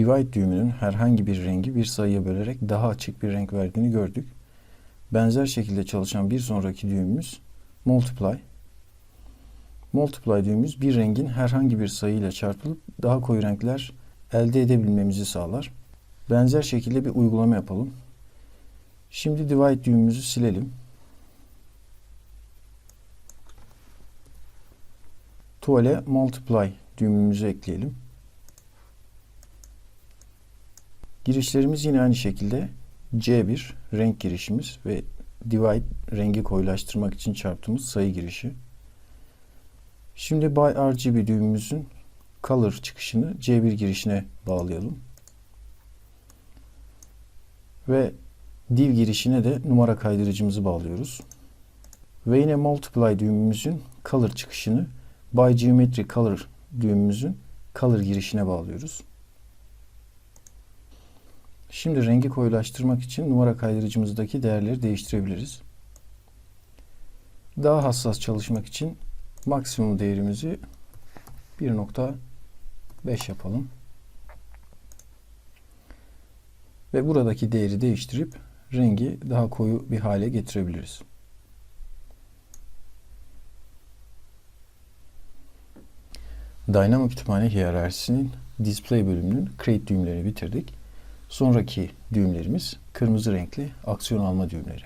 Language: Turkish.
divide düğümünün herhangi bir rengi bir sayıya bölerek daha açık bir renk verdiğini gördük. Benzer şekilde çalışan bir sonraki düğümümüz multiply. Multiply düğümümüz bir rengin herhangi bir sayı ile çarpılıp daha koyu renkler elde edebilmemizi sağlar. Benzer şekilde bir uygulama yapalım. Şimdi divide düğümümüzü silelim. Tuvale multiply düğümümüzü ekleyelim. Girişlerimiz yine aynı şekilde C1 renk girişimiz ve divide rengi koyulaştırmak için çarptığımız sayı girişi. Şimdi by RGB düğümümüzün color çıkışını C1 girişine bağlayalım. Ve div girişine de numara kaydırıcımızı bağlıyoruz. Ve yine multiply düğümümüzün color çıkışını by geometry color düğümümüzün color girişine bağlıyoruz. Şimdi rengi koyulaştırmak için numara kaydırıcımızdaki değerleri değiştirebiliriz. Daha hassas çalışmak için maksimum değerimizi 1.5 yapalım. Ve buradaki değeri değiştirip rengi daha koyu bir hale getirebiliriz. Dynamo Kütüphane Hiyerarşisi'nin Display bölümünün Create düğümlerini bitirdik. Sonraki düğümlerimiz kırmızı renkli aksiyon alma düğümleri.